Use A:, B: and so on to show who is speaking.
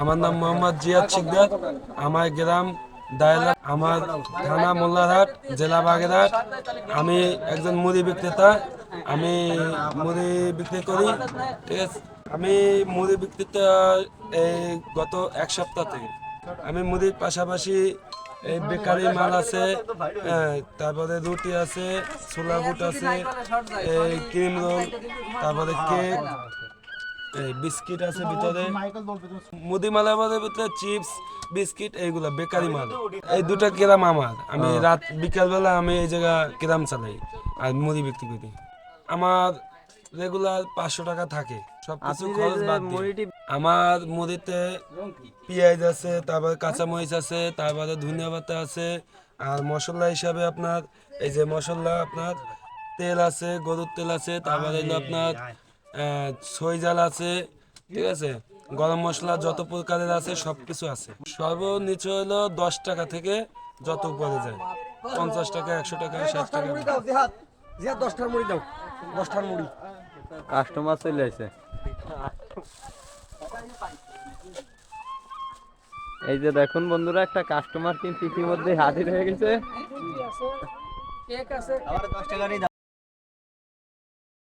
A: আমার নাম মোহাম্মদ জিয়াদ শিকদার। আমার গ্রাম দায়লা আমার থানা মোল্লারহাট জেলা বাগেরহাট। আমি একজন মুড়ি বিক্রেতা। আমি মুড়ি বিক্রি করি। ঠিক আছে? আমি মুড়ি বিক্রেতা এই গত এক সপ্তাহ থেকে। আমি মুড়ির পাশাপাশি এই বেকারি মাল আছে হ্যাঁ, তারপরে রুটি আছে ছোলা বুট আছে এই ক্রিম রোল তারপরে কেক এই বিস্কিট আছে ভিতরে। মুদি মালের মধ্যে ভিতরে চিপস বিস্কিট এইগুলা বেকারি মাল। এই দুটা কেরাম আমার। আমি রাত বিকালবেলা আমি এই জায়গা কেরাম চালাই আর মুদি বিক্রি করি। আমার রেগুলার পাঁচশো টাকা থাকে। সব কিছু খরচ বাদ দিয়ে। আমার মুদিতে পেঁয়াজ আছে তারপরে কাঁচামরিচ আছে তারপরে ধনিয়া পাতা আছে। আর মশলা হিসাবে আপনার এই যে মশলা আপনার তেল আছে গরুর তেল আছে তারপরে আপনার সইজাল আছে ঠিক আছে? গরম মশলা যত প্রকারের আছে সব কিছু আছে। সর্বনিচ্চ হলো দশ টাকা থেকে যত উপরে যায়। পঞ্চাশ টাকা একশো টাকা ষাট টাকা।
B: দশটার মুড়ি দাও। দশটার মুড়ি।
C: কাস্টমার চলে আসে। এই যে দেখুন বন্ধুরা একটা কাস্টমার কিন্তু ইতিমধ্যে হাজির হয়ে গেছে।
B: আবার দশ টাকারই দাও।